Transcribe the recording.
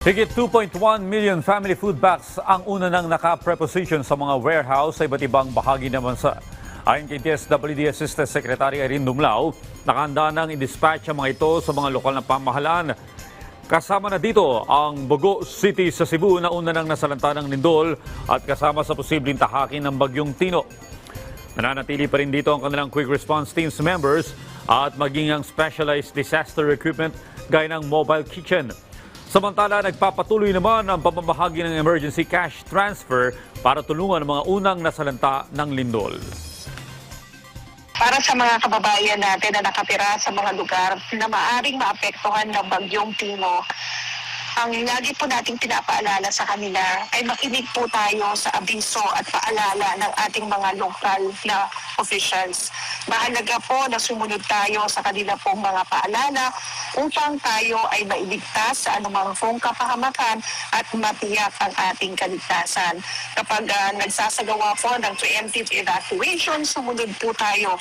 Higit 2.1 million family food packs ang una nang naka-preposition sa mga warehouse sa iba't ibang bahagi ng bansa. Ayon kay DSWD Assistant Secretary Irene Dumlao, nakahanda nang i-dispatch ang mga ito sa mga lokal na pamahalaan. Kasama na dito ang Bogo City sa Cebu na una nang nasalanta ng lindol at kasama sa posibleng tahakin ng bagyong Tino. Nananatili pa rin dito ang kanilang quick response teams members at maging ang specialized disaster equipment gaya ng mobile kitchen. Samantala, nagpapatuloy naman ang pamamahagi ng emergency cash transfer para tulungan ang mga unang nasalanta ng lindol. para sa mga kababayan natin na nakatira sa mga lugar na maaring maapektuhan ng bagyong Tino, ang lagi po nating pinapaalala sa kanila ay makinig po tayo sa abiso at paalala ng ating mga lokal na officials. Mahalaga po na sumunod tayo sa kanila pong mga paalala upang tayo ay mailigtas sa anumang pong kapahamakan at matiyak ang ating kaligtasan. Kapag ah, nagsasagawa po ng preemptive evacuation, sumunod po tayo